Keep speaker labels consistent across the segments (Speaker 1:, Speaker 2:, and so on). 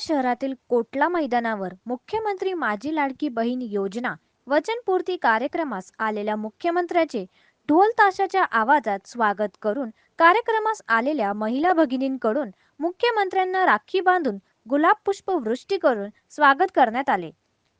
Speaker 1: शहरातील कोटला मैदानावर मुख्यमंत्री माझी लाडकी बहीण योजना वचनपूर्ती कार्यक्रमास आलेल्या मुख्यमंत्र्याचे ढोल ताशाच्या आवाजात स्वागत करून कार्यक्रमास आलेल्या महिला भगिनींकडून मुख्यमंत्र्यांना राखी बांधून गुलाब पुष्प वृष्टी करून स्वागत करण्यात आले.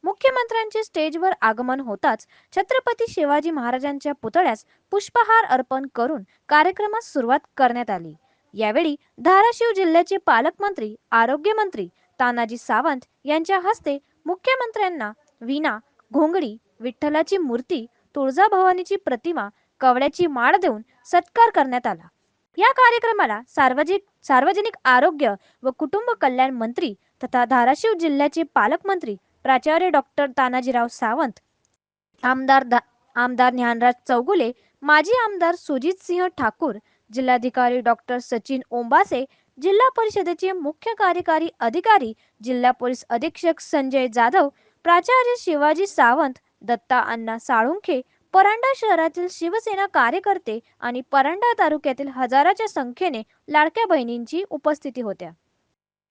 Speaker 1: मुख्यमंत्र्यांचे स्टेजवर आगमन होताच छत्रपती शिवाजी महाराजांच्या पुतळ्यास पुष्पहार अर्पण करून कार्यक्रमास सुरुवात करण्यात आली. यावेळी धाराशिव जिल्ह्याचे पालकमंत्री आरोग्यमंत्री तानाजी सावंत यांच्या हस्ते मुख्यमंत्र्यांना विना घोंगडी विठ्ठलाची मूर्ती तुळजाभवानीची प्रतिमा कवड्याची माळ देऊन सत्कार करण्यात आला. या कार्यक्रमाला सार्वजनिक सार्वजनिक आरोग्य व कुटुंब कल्याण मंत्री तथा धाराशिव जिल्ह्याचे पालकमंत्री प्राचार्य डॉक्टर तानाजीराव सावंत आमदार आमदार ज्ञानराज चौगुले माजी आमदार सुजितसिंह ठाकूर जिल्हाधिकारी डॉक्टर सचिन ओंबासे जिल्हा परिषदेचे मुख्य कार्यकारी अधिकारी जिल्हा पोलीस अधीक्षक संजय जाधव प्राचार्य शिवाजी सावंत दत्ता अण्णा साळुंखे परांडा शहरातील शिवसेना कार्यकर्ते आणि परांडा तालुक्यातील हजाराच्या संख्येने लाडक्या बहिणींची उपस्थिती होत्या.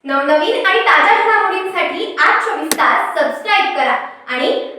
Speaker 2: नवनवीन आणि ताज्या घडामोडींसाठी आज चोवीस तास सबस्क्राईब करा आणि